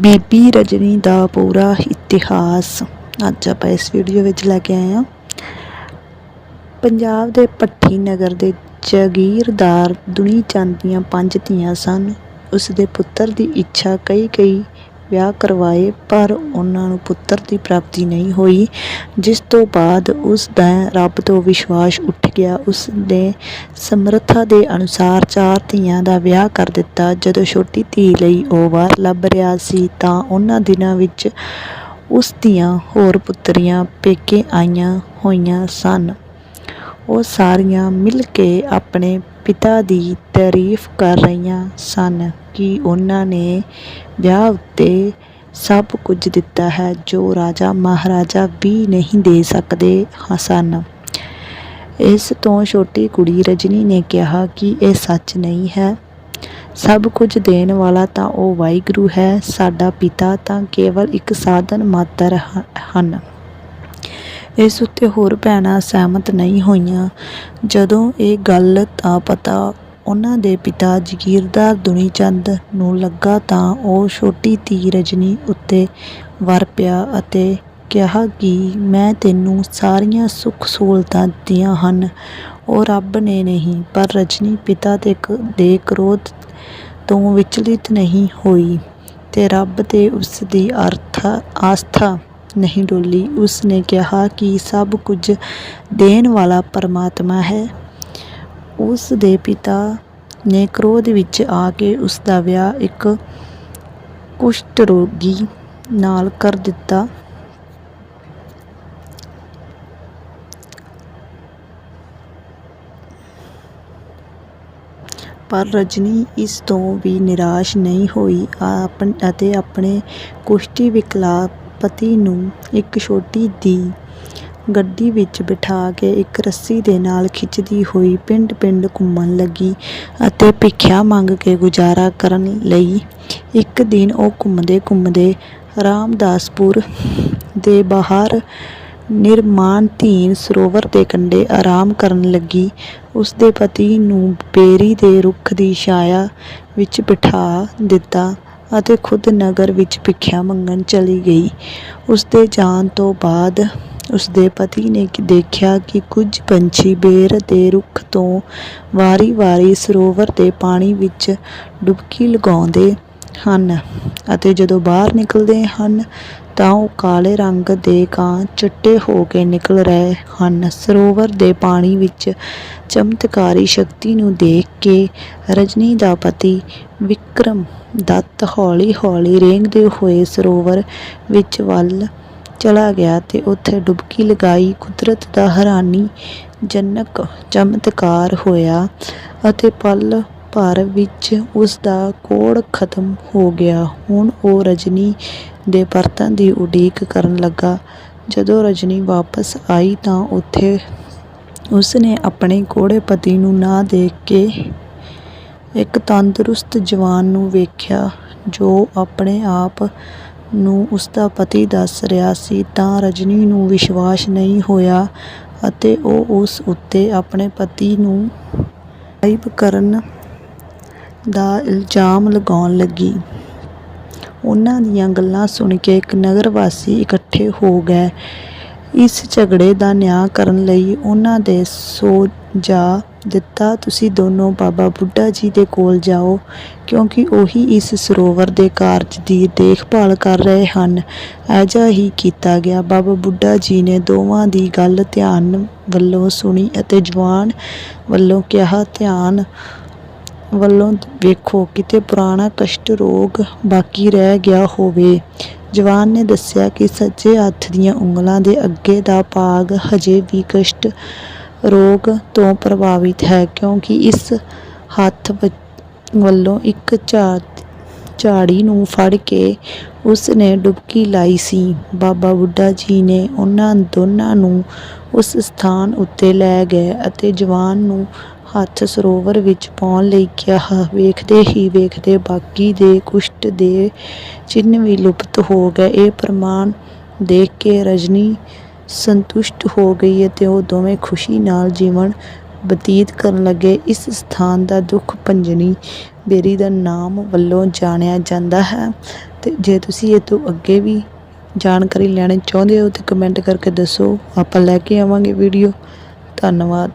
ਬੀਬੀ ਰਜਨੀ ਦਾ ਪੂਰਾ ਇਤਿਹਾਸ ਅੱਜ ਆਪਾਂ ਇਸ ਵੀਡੀਓ ਵਿੱਚ ਲੈ ਕੇ ਆਏ ਹਾਂ। ਪੰਜਾਬ ਦੇ ਭੱਠੀ ਨਗਰ ਦੇ ਜਾਗੀਰਦਾਰ ਦੁਨੀ ਚੰਦ ਦੀਆਂ ਪੰਜ ਧੀਆਂ ਸਨ। ਉਸ ਦੇ ਪੁੱਤਰ ਦੀ ਇੱਛਾ ਕਈ ਕਈ ਵਿਆਹ ਕਰਵਾਏ, ਪਰ ਉਹਨਾਂ ਨੂੰ ਪੁੱਤਰ ਦੀ ਪ੍ਰਾਪਤੀ ਨਹੀਂ ਹੋਈ, ਜਿਸ ਤੋਂ ਬਾਅਦ ਉਸ ਦਾ ਰੱਬ ਤੋਂ ਵਿਸ਼ਵਾਸ ਉੱਠ ਗਿਆ। ਉਸ ਨੇ ਸਮਰੱਥਾ ਦੇ ਅਨੁਸਾਰ ਚਾਰ ਧੀਆਂ ਦਾ ਵਿਆਹ ਕਰ ਦਿੱਤਾ। ਜਦੋਂ ਛੋਟੀ ਧੀ ਲਈ ਉਹ ਵਾਰ ਲੱਭ ਰਿਹਾ ਸੀ, ਤਾਂ ਉਹਨਾਂ ਦਿਨਾਂ ਵਿੱਚ ਉਸ ਦੀਆਂ ਹੋਰ ਪੁੱਤਰੀਆਂ ਪੇਕੇ ਆਈਆਂ ਹੋਈਆਂ ਸਨ। ਉਹ ਸਾਰੀਆਂ ਮਿਲ ਕੇ ਆਪਣੇ ਪਿਤਾ ਦੀ ਤਾਰੀਫ ਕਰ ਰਹੀਆਂ ਸਨ ਕਿ ਉਹਨਾਂ ਨੇ ਵਿਆਹ ਉੱਤੇ ਸਭ ਕੁਝ ਦਿੱਤਾ ਹੈ ਜੋ ਰਾਜਾ ਮਹਾਰਾਜਾ ਵੀ ਨਹੀਂ ਦੇ ਸਕਦੇ ਸਨ। ਇਸ ਤੋਂ ਛੋਟੀ ਕੁੜੀ ਰਜਨੀ ਨੇ ਕਿਹਾ ਕਿ ਇਹ ਸੱਚ ਨਹੀਂ ਹੈ। ਸਭ ਕੁਝ ਦੇਣ ਵਾਲਾ ਤਾਂ ਉਹ ਵਾਹਿਗੁਰੂ ਹੈ, ਸਾਡਾ ਪਿਤਾ ਤਾਂ ਕੇਵਲ ਇੱਕ ਸਾਧਨ ਮਾਤਰ ਹਨ। ਇਸ ਉੱਤੇ ਹੋਰ ਭੈਣਾਂ ਸਹਿਮਤ ਨਹੀਂ ਹੋਈਆਂ। ਜਦੋਂ ਇਹ ਗੱਲ ਤਾਂ ਪਤਾ ਉਹਨਾਂ ਦੇ ਪਿਤਾ ਜਗੀਰਦਾਰ ਦੁਨੀ ਚੰਦ ਨੂੰ ਲੱਗਾ ਤਾਂ ਉਹ ਛੋਟੀ ਧੀ ਰਜਨੀ ਉੱਤੇ ਵਰ ਪਿਆ ਅਤੇ ਕਿਹਾ ਕਿ ਮੈਂ ਤੈਨੂੰ ਸਾਰੀਆਂ ਸੁੱਖ ਸਹੂਲਤਾਂ ਦਿੱਤੀਆਂ ਹਨ। ਉਹ ਰੱਬ ਨੇ ਨਹੀਂ, ਪਰ ਰਜਨੀ ਪਿਤਾ ਦੇ ਕ- ਦੇ ਕ੍ਰੋਧ ਤੋਂ ਵਿਚਲਿਤ ਨਹੀਂ ਹੋਈ ਤੇ ਰੱਬ ਤੇ ਉਸ ਦੀ ਅਰਥ, ਆਸਥਾ ਨਹੀਂ ਡੋਲੀ। ਉਸ ਨੇ ਕਿਹਾ ਕਿ ਸਭ ਕੁਝ ਦੇਣ ਵਾਲਾ ਪਰਮਾਤਮਾ ਹੈ। ਉਸ ਦੇ ਪਿਤਾ ਨੇ ਕ੍ਰੋਧ ਵਿੱਚ ਆ ਕੇ ਉਸ ਦਾ ਵਿਆਹ ਇੱਕ ਕੁਸ਼ਟ ਰੋਗੀ ਨਾਲ ਕਰ ਦਿੱਤਾ। ਪਰ ਰਜਨੀ ਇਸ ਤੋਂ ਵੀ ਨਿਰਾਸ਼ ਨਹੀਂ ਹੋਈ। ਆਪਨ ਅਤੇ ਆਪਣੇ ਕੁਸ਼ਤੀ ਵਿਕਲਾਪ ਪਤੀ ਨੂੰ ਇੱਕ ਛੋਟੀ ਦੀ ਗੱਡੀ ਵਿੱਚ ਬਿਠਾ ਕੇ ਇੱਕ ਰੱਸੀ ਦੇ ਨਾਲ ਖਿੱਚਦੀ ਹੋਈ ਪਿੰਡ-ਪਿੰਡ ਘੁੰਮਣ ਲੱਗੀ ਅਤੇ ਭਿੱਖਿਆ ਮੰਗ ਕੇ ਗੁਜ਼ਾਰਾ ਕਰਨ ਲਈ ਇੱਕ ਦਿਨ ਉਹ ਘੁੰਮਦੇ-ਘੁੰਮਦੇ ਰਾਮਦਾਸਪੁਰ ਦੇ ਬਾਹਰ ਨਿਰਮਾਣਧੀਨ ਸਰੋਵਰ ਦੇ ਕੰਢੇ ਆਰਾਮ ਕਰਨ ਲੱਗੀ। ਉਸ ਦੇ ਪਤੀ ਨੂੰ ਬੇਰੀ ਦੇ ਰੁੱਖ ਦੀ ਛਾਇਆ ਵਿੱਚ ਬਿਠਾ ਦਿੱਤਾ। ਅਤੇ ਖੁਦ ਨਗਰ ਵਿੱਚ ਭਿੱਖਿਆ ਮੰਗਣ ਚਲੀ ਗਈ। ਉਸ ਦੇ ਜਾਣ ਤੋਂ ਬਾਅਦ ਉਸ ਦੇ ਪਤੀ ਨੇ ਦੇਖਿਆ ਕਿ ਕੁਝ ਪੰਛੀ ਬੇਰ ਦੇ ਰੁੱਖ ਤੋਂ ਵਾਰੀ-ਵਾਰੀ ਸਰੋਵਰ ਦੇ ਪਾਣੀ ਵਿੱਚ ਡੁਬਕੀ ਲਗਾਉਂਦੇ ਹਨ ਅਤੇ ਜਦੋਂ ਬਾਹਰ ਨਿਕਲਦੇ ਹਨ ਤਾਂ ਉਹ ਕਾਲੇ ਰੰਗ ਦੇ ਕਾਂ ਚਿੱਟੇ ਹੋ ਕੇ ਨਿਕਲ ਰਹੇ ਹਨ। ਸਰੋਵਰ ਦੇ ਪਾਣੀ ਵਿੱਚ ਚਮਤਕਾਰੀ ਸ਼ਕਤੀ ਨੂੰ ਦੇਖ ਕੇ ਰਜਨੀ ਦਾ ਪਤੀ ਵਿਕਰਮ ਦੱਤ ਹੌਲੀ-ਹੌਲੀ ਰੇਂਗਦੇ ਹੋਏ ਸਰੋਵਰ ਵਿੱਚ ਵੱਲ ਚਲਾ ਗਿਆ ਤੇ ਉੱਥੇ ਡੁਬਕੀ ਲਗਾਈ। ਕੁਦਰਤ ਦਾ ਹੈਰਾਨੀ ਜਨਕ ਚਮਤਕਾਰ ਹੋਇਆ ਅਤੇ ਪਲ ਭਰ ਵਿੱਚ ਉਸ ਦਾ ਕੋੜ ਖਤਮ ਹੋ ਗਿਆ। ਹੁਣ ਉਹ ਰਜਨੀ ਦੇ ਪਰਤਣ ਦੀ ਉਡੀਕ ਕਰਨ ਲੱਗਾ। ਜਦੋਂ ਰਜਨੀ ਵਾਪਸ ਆਈ ਤਾਂ ਉੱਥੇ ਉਸ ਨੇ ਆਪਣੇ ਕੋੜੇ ਪਤੀ ਨੂੰ ਨਾ ਦੇਖ ਕੇ ਇੱਕ ਤੰਦਰੁਸਤ ਜਵਾਨ ਨੂੰ ਵੇਖਿਆ, ਜੋ ਆਪਣੇ ਆਪ ਨੂੰ ਉਸਦਾ ਪਤੀ ਦੱਸ ਰਿਹਾ ਸੀ। ਤਾਂ ਰਜਨੀ ਨੂੰ ਵਿਸ਼ਵਾਸ ਨਹੀਂ ਹੋਇਆ ਅਤੇ ਉਹ ਉਸ ਉੱਤੇ ਆਪਣੇ ਪਤੀ ਨੂੰ ਗਾਇਬ ਕਰਨ ਦਾ ਇਲਜ਼ਾਮ ਲਗਾਉਣ ਲੱਗੀ। ਉਹਨਾਂ ਦੀਆਂ ਗੱਲਾਂ ਸੁਣ ਕੇ ਇੱਕ ਨਗਰ ਵਾਸੀ ਇਕੱਠੇ ਹੋ ਗਏ। ਇਸ ਝਗੜੇ ਦਾ ਨਿਆਂ ਕਰਨ ਲਈ ਉਹਨਾਂ ਦੇ ਸੋਝਾ ਦਿੱਤਾ, ਤੁਸੀਂ ਦੋਨੋਂ ਬਾਬਾ ਬੁੱਢਾ ਜੀ ਦੇ ਕੋਲ ਜਾਓ, ਕਿਉਂਕਿ ਉਹੀ ਇਸ ਸਰੋਵਰ ਦੇ ਕਾਰਜ ਦੀ ਦੇਖਭਾਲ ਕਰ ਰਹੇ ਹਨ। ਅਜਿਹਾ ਹੀ ਕੀਤਾ ਗਿਆ। ਬਾਬਾ ਬੁੱਢਾ ਜੀ ਨੇ ਦੋਵਾਂ ਦੀ ਗੱਲ ਧਿਆਨ ਵੱਲੋਂ ਸੁਣੀ ਅਤੇ ਜਵਾਨ ਵੱਲੋਂ ਕਿਹਾ, ਧਿਆਨ ਵੱਲੋਂ ਵੇਖੋ ਕਿਤੇ ਪੁਰਾਣਾ ਕਸ਼ਟ ਰੋਗ ਬਾਕੀ ਰਹਿ ਗਿਆ ਹੋਵੇ। ਜਵਾਨ ਨੇ ਦੱਸਿਆ ਕਿ ਸੱਜੇ ਹੱਥ ਦੀਆਂ ਉਂਗਲਾਂ ਦੇ ਅੱਗੇ ਦਾ ਭਾਗ ਹਜੇ ਵੀ ਕਸ਼ਟ ਰੋਗ ਤੋਂ ਪ੍ਰਭਾਵਿਤ ਹੈ, ਕਿਉਂਕਿ ਇਸ ਹੱਥ ਵ- ਵੱਲੋਂ ਇੱਕ ਝਾ ਝਾੜੀ ਨੂੰ ਫੜ ਕੇ ਉਸ ਨੇ ਡੁਬਕੀ ਲਾਈ ਸੀ। ਬਾਬਾ ਬੁੱਢਾ ਜੀ ਨੇ ਉਹਨਾਂ ਦੋਨਾਂ ਨੂੰ ਉਸ ਸਥਾਨ ਉੱਤੇ ਲੈ ਗਏ ਅਤੇ ਜਵਾਨ ਨੂੰ ਹੱਥ ਸਰੋਵਰ ਵਿੱਚ ਪਾਉਣ ਲਈ ਕਿਹਾ। ਵੇਖਦੇ ਹੀ ਵੇਖਦੇ ਬਾਕੀ ਦੇ ਕੁਸ਼ਟ ਦੇ ਚਿੰਨ੍ਹ ਵੀ ਲੁਪਤ ਹੋ ਗਏ। ਇਹ ਪ੍ਰਮਾਣ ਦੇਖ ਕੇ ਰਜਨੀ ਸੰਤੁਸ਼ਟ ਹੋ ਗਈ ਅਤੇ ਉਹ ਦੋਵੇਂ ਖੁਸ਼ੀ ਨਾਲ ਜੀਵਨ ਬਤੀਤ ਕਰਨ ਲੱਗੇ। ਇਸ ਸਥਾਨ ਦਾ ਦੁੱਖ ਭੰਜਨੀ ਬੇਰੀ ਦਾ ਨਾਮ ਵੱਲੋਂ ਜਾਣਿਆ ਜਾਂਦਾ ਹੈ। ਤੇ ਜੇ ਤੁਸੀਂ ਇਹ ਤੋਂ ਅੱਗੇ ਵੀ ਜਾਣਕਾਰੀ ਲੈਣੀ ਚਾਹੁੰਦੇ ਹੋ ਤਾਂ ਕਮੈਂਟ ਕਰਕੇ ਦੱਸੋ। ਆਪਾਂ ਲੈ ਕੇ ਆਵਾਂਗੇ ਵੀਡੀਓ ਧੰਨਵਾਦ।